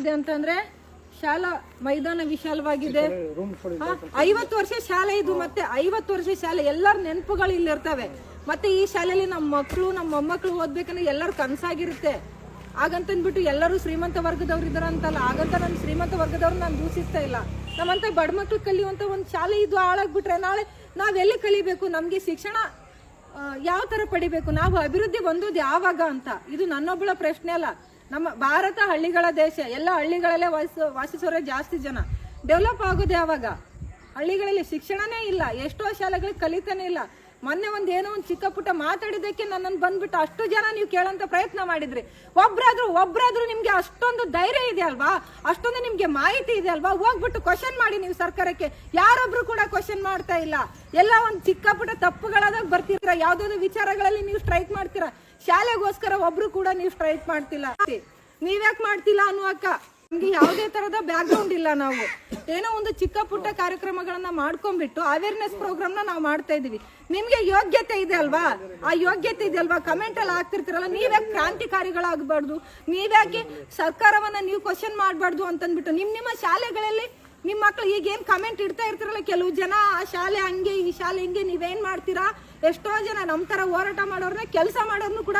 ಏನಾಗಿದೆ ಅಂತಂದ್ರೆ ಶಾಲಾ ಮೈದಾನ ವಿಶಾಲವಾಗಿದೆ. ಐವತ್ತು ವರ್ಷ ಶಾಲೆ ಇದು ಮತ್ತೆ ಐವತ್ತು ವರ್ಷ ಶಾಲೆ. ಎಲ್ಲರ ನೆನಪುಗಳು ಇಲ್ಲಿ ಇರ್ತವೆ ಮತ್ತೆ ಈ ಶಾಲೆಯಲ್ಲಿ ನಮ್ಮ ಮಕ್ಕಳು ನಮ್ಮ ಮೊಮ್ಮಕ್ಕಳು ಓದ್ಬೇಕಂದ್ರೆ ಎಲ್ಲರ ಕನಸಾಗಿರುತ್ತೆ. ಹಾಗಂತಂದ್ಬಿಟ್ಟು ಎಲ್ಲರೂ ಶ್ರೀಮಂತ ವರ್ಗದವ್ರು ಇದಾರ ಅಂತಲ್ಲ. ಹಾಗಂತ ನಾನು ಶ್ರೀಮಂತ ವರ್ಗದವ್ರು ನಾನು ದೂಷಿಸ್ತಾ ಇಲ್ಲ. ನಮ್ಮಂತ ಬಡ ಮಕ್ಳು ಕಲಿಯುವಂತ ಒಂದು ಶಾಲೆ ಇದು ಹಾಳಾಗ್ಬಿಟ್ರೆ ನಾಳೆ ನಾವೆಲ್ಲಿ ಕಲಿಬೇಕು? ನಮ್ಗೆ ಶಿಕ್ಷಣ ಯಾವ ತರ ಪಡಿಬೇಕು? ನಾವು ಅಭಿವೃದ್ಧಿ ಹೊಂದೋದು ಯಾವಾಗ ಅಂತ? ಇದು ನನ್ನೊಬ್ಬಳ ಪ್ರಶ್ನೆ ಅಲ್ಲ. ನಮ್ಮ ಭಾರತ ಹಳ್ಳಿಗಳ ದೇಶ, ಎಲ್ಲ ಹಳ್ಳಿಗಳಲ್ಲೇ ವಾಸ, ವಾಸಿಸೋರೇ ಜಾಸ್ತಿ ಜನ. ಡೆವಲಪ್ ಆಗೋದು ಯಾವಾಗ ಹಳ್ಳಿಗಳಲ್ಲಿ ಶಿಕ್ಷಣನೇ ಇಲ್ಲ, ಎಷ್ಟೋ ಶಾಲೆಗಳು ಕಲಿತಾನೆ ಇಲ್ಲ. ಮೊನ್ನೆ ಒಂದು ಏನೋ ಒಂದು ಚಿಕ್ಕ ಪುಟ್ಟ ಮಾತಾಡಿದ್ದಕ್ಕೆ ನನ್ನನ್ನು ಬಂದ್ಬಿಟ್ಟು ಅಷ್ಟು ಜನ ನೀವು ಕೇಳೋಂಥ ಪ್ರಯತ್ನ ಮಾಡಿದ್ರಿ. ಒಬ್ರಾದ್ರೂ ಒಬ್ರಾದ್ರೂ ನಿಮಗೆ ಅಷ್ಟೊಂದು ಧೈರ್ಯ ಇದೆ ಅಲ್ವಾ? ಅಷ್ಟೊಂದು ನಿಮಗೆ ಮಾಹಿತಿ ಇದೆ ಅಲ್ವಾ? ಹೋಗ್ಬಿಟ್ಟು ಕ್ವಶನ್ ಮಾಡಿ ನೀವು ಸರ್ಕಾರಕ್ಕೆ. ಯಾರೊಬ್ರು ಕೂಡ ಕ್ವಶನ್ ಮಾಡ್ತಾ ಇಲ್ಲ. ಎಲ್ಲ ಒಂದು ಚಿಕ್ಕ ಪುಟ್ಟ ತಪ್ಪುಗಳಾದಾಗ ಬರ್ತೀರಾ? ಯಾವ್ದಾದ್ರು ವಿಚಾರಗಳಲ್ಲಿ ನೀವು ಸ್ಟ್ರೈಕ್ ಮಾಡ್ತೀರಾ? ಶಾಲೆಗೋಸ್ಕರ ಒಬ್ರು ಕೂಡ ನೀವು ಸ್ಟ್ರೈಕ್ ಮಾಡ್ತಿಲ್ಲ. ನೀವ್ಯಾಕ್ ಮಾಡ್ತಿಲ್ಲ ಅನ್ನುವಕ್ಕ? ನಮ್ಗೆ ಯಾವುದೇ ತರದ ಬ್ಯಾಕ್ ಗ್ರೌಂಡ್ ಇಲ್ಲ ನಾವು. ಏನೋ ಒಂದು ಚಿಕ್ಕ ಪುಟ್ಟ ಕಾರ್ಯಕ್ರಮಗಳನ್ನ ಮಾಡ್ಕೊಂಡ್ಬಿಟ್ಟು ಅವೇರ್ನೆಸ್ ಪ್ರೋಗ್ರಾಮ್ ನಾವು ಮಾಡ್ತಾ ಇದೀವಿ. ನಿಮ್ಗೆ ಯೋಗ್ಯತೆ ಇದೆ ಅಲ್ವಾ? ಆ ಯೋಗ್ಯತೆ ಇದೆ ಅಲ್ವಾ? ಕಮೆಂಟ್ ಅಲ್ಲಿ ಆಗ್ತಿರ್ತೀರಲ್ಲ ನೀವ್ಯಾಕೆ ಕ್ರಾಂತಿಕಾರಿಗಳಾಗಬಾರ್ದು? ನೀವ್ಯಾಕೆ ಸರ್ಕಾರವನ್ನ ನೀವು ಕ್ವಶನ್ ಮಾಡಬಾರ್ದು ಅಂತಂದ್ಬಿಟ್ಟು ನಿಮ್ ನಿಮ್ಮ ಶಾಲೆಗಳಲ್ಲಿ ನಿಮ್ ಮಕ್ಳು ಈಗ ಏನ್ ಕಮೆಂಟ್ ಇಡ್ತಾ ಇರ್ತಿರಲ್ಲ, ಕೆಲವು ಜನ ಆ ಶಾಲೆ ಹಂಗೆ, ಈ ಶಾಲೆ ಹಿಂಗೆ, ನೀವೇನ್ ಮಾಡ್ತೀರಾ? ಎಷ್ಟೋ ಜನ ನಮ್ ತರ ಹೋರಾಟ ಮಾಡೋರ್ನ ಕೆಲಸ ಮಾಡೋರ್ನು ಕೂಡ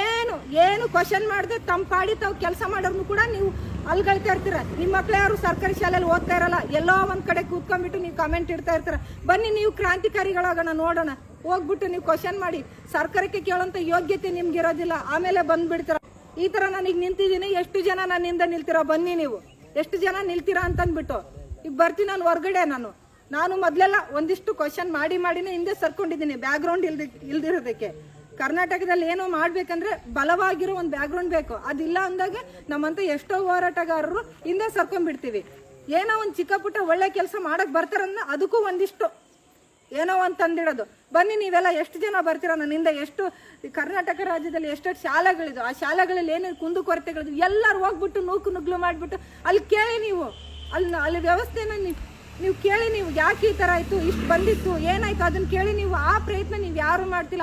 ಏನು ಏನು ಕ್ವಶನ್ ಮಾಡದೆ ತಮ್ಮ ಪಾಡಿ ತಾವು ಕೆಲಸ ಮಾಡೋರ್ನು ಕೂಡ ನೀವು ಅಲ್ಗಳ್ತಾ ಇರ್ತೀರ. ನಿಮ್ಮ ಮಕ್ಳು ಯಾರು ಸರ್ಕಾರಿ ಶಾಲೆಯಲ್ಲಿ ಓದ್ತಾ ಇರಲ್ಲ, ಎಲ್ಲೋ ಒಂದ್ ಕಡೆ ಕೂತ್ಕೊಂಡ್ಬಿಟ್ಟು ನೀವು ಕಮೆಂಟ್ ಇಡ್ತಾ ಇರ್ತೀರ. ಬನ್ನಿ ನೀವು ಕ್ರಾಂತಿಕಾರಿಗಳಾಗೋಣ, ನೋಡೋಣ. ಹೋಗ್ಬಿಟ್ಟು ನೀವು ಕ್ವಶನ್ ಮಾಡಿ. ಸರ್ಕಾರಕ್ಕೆ ಕೇಳೋಂತ ಯೋಗ್ಯತೆ ನಿಮ್ಗೆ ಇರೋದಿಲ್ಲ ಆಮೇಲೆ ಬಂದ್ಬಿಡ್ತೀರ. ಈ ತರ ನಾನೀಗ ನಿಂತಿದ್ದೀನಿ, ಎಷ್ಟು ಜನ ನನ್ನಿಂದ ನಿಲ್ತಿರೋ, ಬನ್ನಿ ನೀವು. ಎಷ್ಟು ಜನ ನಿಲ್ತೀರಾ ಅಂತ ಅಂದ್ಬಿಟ್ಟು ಈಗ ಬರ್ತೀನಿ ನಾನು ಹೊರಗಡೆ ನಾನು. ನಾನು ಮೊದಲೆಲ್ಲ ಒಂದಿಷ್ಟು ಕ್ವಶನ್ ಮಾಡಿ ಮಾಡಿನೇ ಹಿಂದೆ ಸರ್ಕೊಂಡಿದ್ದೀನಿ ಬ್ಯಾಕ್ ಗ್ರೌಂಡ್ ಇಲ್ದಿ, ಇಲ್ದಿರೋದಕ್ಕೆ. ಕರ್ನಾಟಕದಲ್ಲಿ ಏನೋ ಮಾಡ್ಬೇಕಂದ್ರೆ ಬಲವಾಗಿರೋ ಒಂದು ಬ್ಯಾಕ್ ಗ್ರೌಂಡ್ ಬೇಕು. ಅದಿಲ್ಲ ಅಂದಾಗ ನಮ್ಮಂತ ಎಷ್ಟೋ ಹೋರಾಟಗಾರರು ಹಿಂದೆ ಸರ್ಕೊಂಡ್ಬಿಡ್ತೀವಿ. ಏನೋ ಒಂದು ಚಿಕ್ಕ ಪುಟ್ಟ ಒಳ್ಳೆ ಕೆಲಸ ಮಾಡಕ್ ಬರ್ತಾರನ್ನ ಅದಕ್ಕೂ ಒಂದಿಷ್ಟು ಏನೋ ಒಂದು ತಂದಿಡೋದು. ಬನ್ನಿ ನೀವೆಲ್ಲ ಎಷ್ಟು ಜನ ಬರ್ತೀರಾ? ನನ್ನಿಂದ ಎಷ್ಟು ಕರ್ನಾಟಕ ರಾಜ್ಯದಲ್ಲಿ ಎಷ್ಟೆಷ್ಟು ಶಾಲೆಗಳಿದು, ಆ ಶಾಲೆಗಳಲ್ಲಿ ಏನೇನು ಕುಂದು ಕೊರತೆಗಳಿದ್ವು ಎಲ್ಲರೂ ಹೋಗ್ಬಿಟ್ಟು ನೂಕು ನುಗ್ಲು ಮಾಡಿಬಿಟ್ಟು ಅಲ್ಲಿ ಕೇಳಿ ನೀವು. ಅಲ್ಲಿ ಅಲ್ಲಿ ವ್ಯವಸ್ಥೆನ ನೀವು ನೀವು ಕೇಳಿ ನೀವು ಯಾಕೆ ಈ ಥರ ಆಯಿತು, ಇಷ್ಟು ಬಂದಿತ್ತು, ಏನಾಯಿತು ಅದನ್ನು ಕೇಳಿ ನೀವು ಆ ಪ್ರಯತ್ನ ನೀವು ಯಾರು ಮಾಡ್ತಿಲ್ಲ.